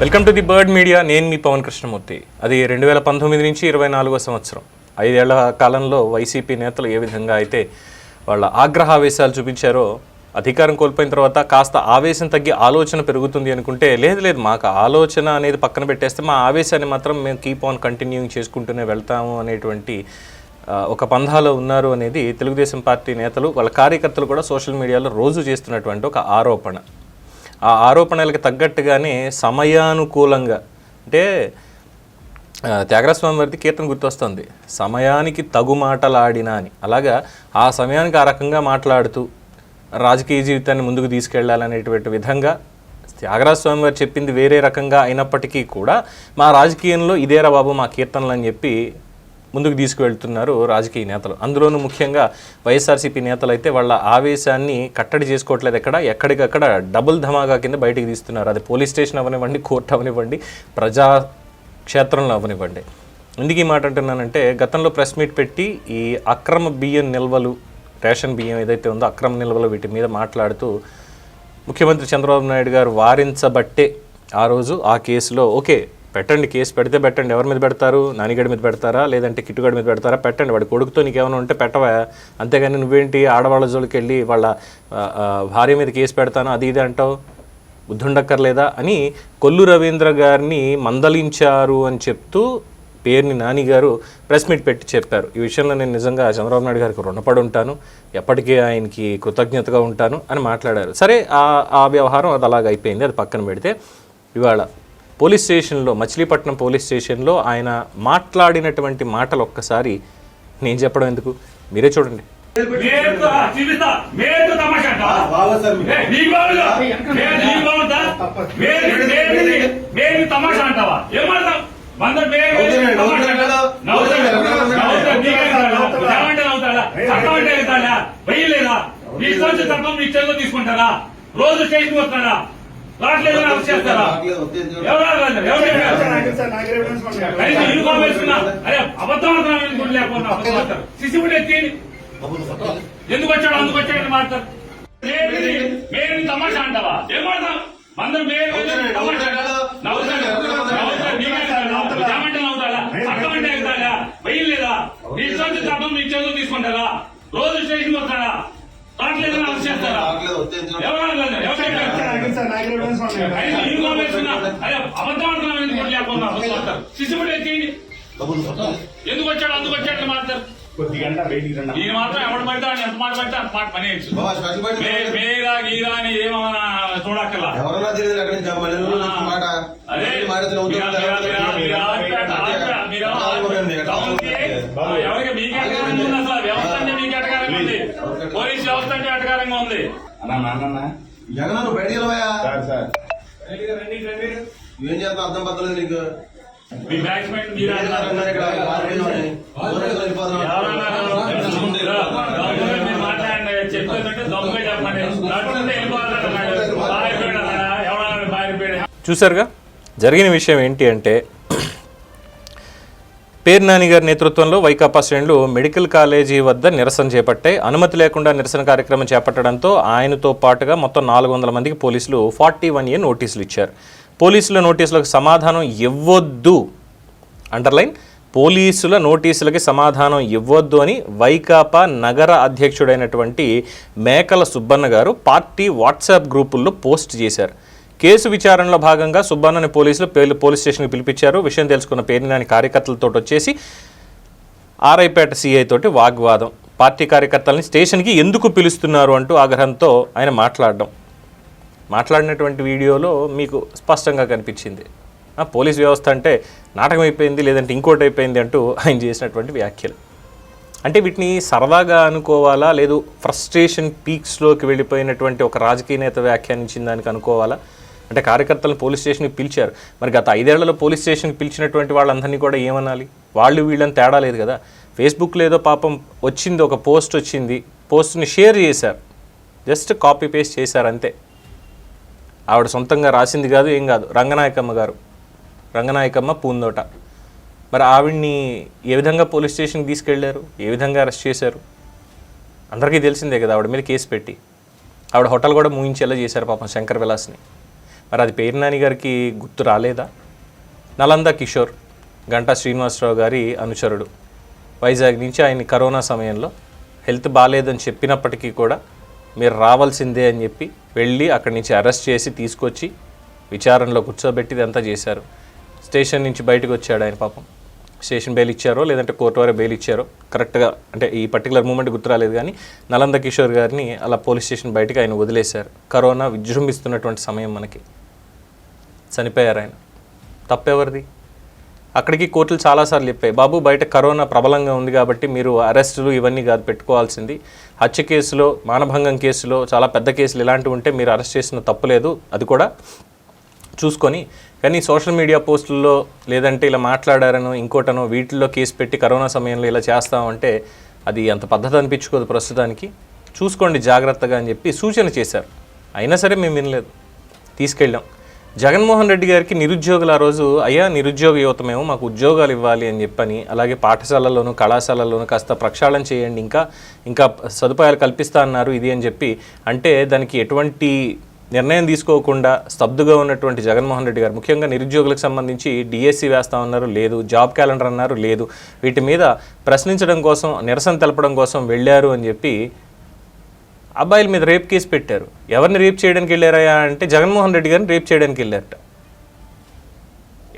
Welcome to the bird media. నేను మీ పవన్ కృష్ణమూర్తి. అది రెండు వేల పంతొమ్మిది నుంచి ఇరవై నాలుగో సంవత్సరం. ఐదేళ్ళ కాలంలో వైసీపీ నేతలు ఏ విధంగా అయితే వాళ్ళ ఆగ్రహావేశాలు చూపించారో అధికారం కోల్పోయిన తర్వాత కాస్త ఆవేశం తగ్గి ఆలోచన పెరుగుతుంది అనుకుంటే లేదు లేదు మాకు ఆలోచన అనేది పక్కన పెట్టేస్తే మా ఆవేశాన్ని మాత్రం మేము కీప్ ఆన్ కంటిన్యూయింగ్ చేసుకుంటూనే వెళ్తాము అనేటువంటి ఒక పంధాలో ఉన్నారు అనేది తెలుగుదేశం పార్టీ నేతలు వాళ్ళ కార్యకర్తలు కూడా సోషల్ మీడియాలో రోజు చేస్తున్నటువంటి ఒక ఆరోపణ. ఆ ఆరోపణలకు తగ్గట్టుగానే సమయానుకూలంగా అంటే త్యాగరాజస్వామి వారిది కీర్తన గుర్తొస్తుంది. సమయానికి తగు మాటలాడినా అని. అలాగా ఆ సమయానికి ఆ రకంగా మాట్లాడుతూ రాజకీయ జీవితాన్ని ముందుకు తీసుకెళ్ళాలనేటువంటి విధంగా త్యాగరాజస్వామి వారు చెప్పింది వేరే రకంగా అయినప్పటికీ కూడా మా రాజకీయంలో ఇదేరా బాబు మా కీర్తనలు అని చెప్పి ముందుకు తీసుకువెళ్తున్నారు రాజకీయ నేతలు. అందులోనూ ముఖ్యంగా వైఎస్ఆర్సీపీ నేతలు అయితే వాళ్ళ ఆవేశాన్ని కట్టడి చేసుకోవట్లేదు ఎక్కడ ఎక్కడికక్కడ డబుల్ ధమాగా కింద బయటికి తీస్తున్నారు. అది పోలీస్ స్టేషన్ అవనివ్వండి కోర్టు అవనివ్వండి ప్రజా క్షేత్రంలో అవనివ్వండి. ఎందుకు ఈ మాట అంటున్నానంటే గతంలో ప్రెస్ మీట్ పెట్టి ఈ అక్రమ బియ్యం నిల్వలు రేషన్ బియ్యం ఏదైతే ఉందో అక్రమ నిల్వలు వీటి మీద మాట్లాడుతూ ముఖ్యమంత్రి చంద్రబాబు నాయుడు గారు వారించబట్టే ఆ రోజు ఆ కేసులో ఓకే పెట్టండి కేసు పెడితే పెట్టండి. ఎవరి మీద పెడతారు? నానిగడి మీద పెడతారా? లేదంటే కిట్టుగడి మీద పెడతారా? పెట్టండి. వాడి కొడుకుతో నీకేమైనా ఉంటే పెట్టవా? అంతేగాని నువ్వేంటి ఆడవాళ్ళ జోలికి వెళ్ళి వాళ్ళ భార్య మీద కేసు పెడతాను అది ఇది అంటావు? బుద్ధుండక్కర్లేదా? అని కొల్లు రవీంద్ర గారిని మందలించారు అని చెప్తూ పేరుని నాని గారు ప్రెస్ మీట్ పెట్టి చెప్పారు. ఈ విషయంలో నేను నిజంగా చంద్రబాబు నాయుడు గారికి రుణపడి ఉంటాను. ఎప్పటికీ ఆయనకి కృతజ్ఞతగా ఉంటాను అని మాట్లాడారు. సరే ఆ ఆ వ్యవహారం అది అలాగ అయిపోయింది అది పక్కన పెడితే ఇవాళ పోలీస్ స్టేషన్లో మచిలీపట్నం పోలీస్ స్టేషన్లో ఆయన మాట్లాడినటువంటి మాటలు ఒక్కసారి నేను చెప్పడం ఎందుకు? మీరే చూడండి. తీసుకుంటారా? రోజు స్టేషన్ వస్తాడా రావట్లేదు అరెస్ట్ చేస్తారా? కనీసం యూనిఫామ్ వేసుకున్నా. అరే అబద్ధం అవుతున్నాం ఎందుకు అబద్ధం ఎత్తి వచ్చాడు? అందుకు వచ్చాడు మాట్లాడతారు మేము- మేము తమాషా అంటావా? ఏం మాడతాం అందరూ మేము తమాషా అంటావా? నవ్వుతాడు నవ్వుతాడు నీకే కదా నవ్వుతాడు ఏమంటే నవ్వుతాడా చట్టం అంటే వెళ్తాడా వెయ్యలేదా నీ ఇష్టం వచ్చే చట్టం నీ చేతులు తీసుకుంటారా రోజు స్టేషన్ వస్తాడా రావట్లేదు అరెస్ట్ చేస్తారా రావట్లేదు, వద్దు, ఎందుకు? ఎవరు అనలేదు? ఎవరు చెప్పారు? కనీసం యూనిఫామ్ వేసుకున్నా అరే అబద్ధం ఆడుతున్నాం ఎందుకు లేకపోతే సిసిబుడ్ ఎత్తి ఎందుకు వచ్చాడు అందుకు వచ్చాడు మాత్రం ఎవడు పడితే ఎంత మాట పడితే అంత మాట బయట మేరా గీరా అని ఏమన్నా చూడక్కర్లా ఎవరికి మీకు అటకారంగా ఉంది అసలు వ్యవస్థ అంటే మీకు అటకారంగా ఉంది పోలీస్ వ్యవస్థ అంటే అటకారంగా ఉంది జగన్ రండి. నువ్వేం చేస్తావు అర్థం పక్కలేదు నీకు మీ మీరు మాట్లాడండి చెప్పేదంటే చెప్పండి నడుచుకుంటే చూశారుగా? జరిగిన విషయం ఏంటి అంటే పేరు నాని గారి నేతృత్వంలో వైకాపా శ్రేణులు మెడికల్ కాలేజీ వద్ద నిరసన చేపట్టాయి. అనుమతి లేకుండా నిరసన కార్యక్రమం చేపట్టడంతో ఆయనతో పాటుగా మొత్తం నాలుగు వందల మందికి పోలీసులు ఫార్టీ వన్ ఏ నోటీసులు ఇచ్చారు. పోలీసుల నోటీసులకు సమాధానం ఇవ్వొద్దు. అండర్లైన్ పోలీసుల నోటీసులకి సమాధానం ఇవ్వొద్దు అని వైకాపా నగర అధ్యక్షుడైనటువంటి మేకల సుబ్బన్న గారు పార్టీ వాట్సాప్ గ్రూపుల్లో పోస్ట్ చేశారు. కేసు విచారణలో భాగంగా సుబ్బన్నని పోలీసులు పేర్లు పోలీస్ స్టేషన్కి పిలిపించారు. విషయం తెలుసుకున్న పేరునాని కార్యకర్తలతో వచ్చేసి ఆర్ఐపేట సీఐ తోటి వాగ్వాదం. పార్టీ కార్యకర్తలని స్టేషన్కి ఎందుకు పిలుస్తున్నారు అంటూ ఆగ్రహంతో ఆయన మాట్లాడడం. మాట్లాడినటువంటి వీడియోలో మీకు స్పష్టంగా కనిపించింది. ఆ, పోలీస్ వ్యవస్థ అంటే నాటకం అయిపోయింది లేదంటే ఇంకోటి అయిపోయింది అంటూ ఆయన చేసినటువంటి వ్యాఖ్యలు. అంటే వీటిని సరదాగా అనుకోవాలా లేదు ఫ్రస్ట్రేషన్ పీక్స్లోకి వెళ్ళిపోయినటువంటి ఒక రాజకీయ నేత వ్యాఖ్యానించిన దానికి అనుకోవాలా? అంటే కార్యకర్తలను పోలీస్ స్టేషన్కి పిలిచారు. మరి గత ఐదేళ్ళలో పోలీస్ స్టేషన్కి పిలిచినటువంటి వాళ్ళందరినీ కూడా ఏమనాలి? వాళ్ళు వీళ్ళని తేడా లేదు కదా. ఫేస్బుక్లో ఏదో పాపం వచ్చింది ఒక పోస్ట్ వచ్చింది పోస్ట్ని షేర్ చేశారు. జస్ట్ కాపీ పేస్ట్ చేశారు అంతే. ఆవిడ సొంతంగా రాసింది కాదు ఏం కాదు. రంగనాయకమ్మ గారు. రంగనాయకమ్మ పూందోట. మరి ఆవిడ్ని ఏ విధంగా పోలీస్ స్టేషన్కి తీసుకెళ్ళారు? ఏ విధంగా అరెస్ట్ చేశారు? అందరికీ తెలిసిందే కదా ఆవిడ మీద కేసు పెట్టి. ఆవిడ హోటల్ కూడా మూయించేలా చేశారు పాపం శంకర్ విలాస్ని. మరి అది పేరు నాని గారికి గుర్తు రాలేదా? నలంద కిషోర్ గంటా శ్రీనివాసరావు గారి అనుచరుడు. వైజాగ్ నుంచి ఆయన కరోనా సమయంలో హెల్త్ బాగాలేదని చెప్పినప్పటికీ కూడా మీరు రావాల్సిందే అని చెప్పి వెళ్ళి అక్కడి నుంచి అరెస్ట్ చేసి తీసుకొచ్చి విచారణలో కూర్చోబెట్టి ఇదంతా చేశారు. స్టేషన్ నుంచి బయటకు వచ్చాడు ఆయన పాపం. స్టేషన్ బెయిల్ ఇచ్చారో లేదంటే కోర్టు వారే బెయిల్ ఇచ్చారో కరెక్ట్గా అంటే ఈ పర్టికులర్ మూమెంట్ గుర్తు రాలేదు కానీ నలంద కిషోర్ గారిని అలా పోలీస్ స్టేషన్ బయటకు ఆయన వదిలేశారు. కరోనా విజృంభిస్తున్నటువంటి సమయం మనకి చనిపోయారు ఆయన. తప్పెవరిది? అక్కడికి కోర్టులు చాలాసార్లు చెప్పాయి బాబు బయట కరోనా ప్రబలంగా ఉంది కాబట్టి మీరు అరెస్టులు ఇవన్నీ కాదు పెట్టుకోవాల్సింది. హత్య కేసులో మానభంగం కేసులో చాలా పెద్ద కేసులు ఇలాంటివి ఉంటే మీరు అరెస్ట్ చేసిన తప్పులేదు అది కూడా చూసుకొని. కానీ సోషల్ మీడియా పోస్టుల్లో లేదంటే ఇలా మాట్లాడారనో ఇంకోటనో వీటిల్లో కేసు పెట్టి కరోనా సమయంలో ఇలా చేస్తామంటే అది అంత పద్ధతి అనిపించుకోదు ప్రస్తుతానికి. చూసుకోండి జాగ్రత్తగా అని చెప్పి సూచన చేశారు. అయినా సరే మేము వినలేదు. తీసుకెళ్ళాం. జగన్మోహన్ రెడ్డి గారికి నిరుద్యోగులు ఆ రోజు అయ్యా నిరుద్యోగ యువత మేము మాకు ఉద్యోగాలు ఇవ్వాలి అని చెప్పని అలాగే పాఠశాలల్లోనూ కళాశాలల్లోనూ కాస్త ప్రక్షాళన చేయండి ఇంకా ఇంకా సదుపాయాలు కల్పిస్తా అన్నారు ఇది అని చెప్పి. అంటే దానికి ఎటువంటి నిర్ణయం తీసుకోకుండా స్తబ్దుగా ఉన్నటువంటి జగన్మోహన్ రెడ్డి గారు ముఖ్యంగా నిరుద్యోగులకు సంబంధించి డిఎస్సి వేస్తా ఉన్నారు లేదు జాబ్ క్యాలెండర్ అన్నారు లేదు వీటి మీద ప్రశ్నించడం కోసం నిరసన తెలపడం కోసం వెళ్ళారు అని చెప్పి అబ్బాయిల మీద రేప్ కేసు పెట్టారు. ఎవరిని రేప్ చేయడానికి వెళ్ళారా అంటే జగన్మోహన్ రెడ్డి గారిని రేప్ చేయడానికి వెళ్ళారట.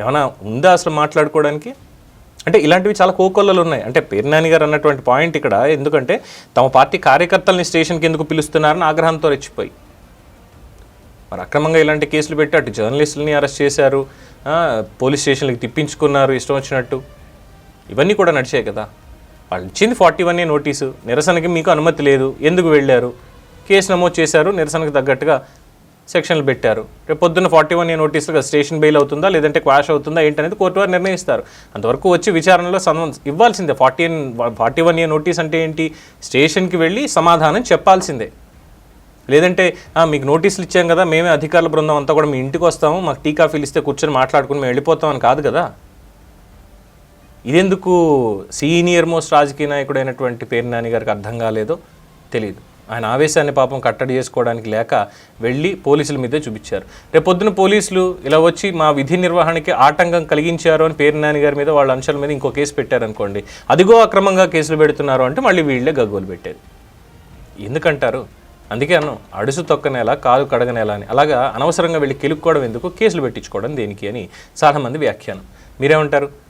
ఏమైనా ఉందా అసలు మాట్లాడుకోవడానికి? అంటే ఇలాంటివి చాలా కోకొల్లలు ఉన్నాయి. అంటే పేర్నాని గారు అన్నటువంటి పాయింట్ ఇక్కడ ఎందుకంటే తమ పార్టీ కార్యకర్తల్ని స్టేషన్కి ఎందుకు పిలుస్తున్నారని ఆగ్రహంతో రెచ్చిపోయి. మరి అక్రమంగా ఇలాంటి కేసులు పెట్టి అటు జర్నలిస్టులని అరెస్ట్ చేశారు. పోలీస్ స్టేషన్లకు తిప్పించుకున్నారు ఇష్టం వచ్చినట్టు. ఇవన్నీ కూడా నడిచాయి కదా. వాళ్ళు ఇచ్చింది ఫార్టీ వన్ ఏ నోటీసు. నిరసనకి మీకు అనుమతి లేదు. ఎందుకు వెళ్ళారు? కేసు నమోదు చేశారు. నిరసనకు తగ్గట్టుగా సెక్షన్లు పెట్టారు. రేపు పొద్దున్న ఫార్టీ వన్ ఏ నోటీసులుగా స్టేషన్ బెయిల్ అవుతుందా లేదంటే క్వాష్ అవుతుందా ఏంటనేది కోర్టు వారు నిర్ణయిస్తారు. అంతవరకు వచ్చి విచారణలో సమ ఇవ్వాల్సిందే. Forty forty one A notice అంటే ఏంటి? స్టేషన్కి వెళ్ళి సమాధానం చెప్పాల్సిందే. లేదంటే మీకు నోటీసులు ఇచ్చాం కదా మేమే అధికారుల బృందం అంతా కూడా మీ ఇంటికి వస్తాము మాకు టీ కాఫీలు ఇస్తే కూర్చొని మాట్లాడుకుని మేము వెళ్ళిపోతాం అని కాదు కదా. ఇదెందుకు సీనియర్ మోస్ట్ రాజకీయ నాయకుడైనటువంటి పేరు నాని గారికి అర్థం కాలేదో తెలియదు ఆయన ఆవేశాన్ని పాపం కట్టడి చేసుకోవడానికి లేక వెళ్ళి పోలీసుల మీదే చూపించారు. రేపు పొద్దున పోలీసులు ఇలా వచ్చి మా విధి నిర్వహణకి ఆటంకం కలిగించారు అని పేరు నాని గారి మీద వాళ్ళ అంశాల మీద ఇంకో కేసు పెట్టారనుకోండి అదిగో అక్రమంగా కేసులు పెడుతున్నారు అంటే మళ్ళీ వీళ్ళే గగ్గోలు పెట్టేది. ఎందుకంటారు? అందుకే అన్నం అడుసు తొక్కనేలా కాలు కడగనేలా అని. అలాగా అనవసరంగా వెళ్ళి కెలుక్కోవడం ఎందుకు? కేసులు పెట్టించుకోవడం దేనికి అని చాలామంది వ్యాఖ్యానం. మీరేమంటారు?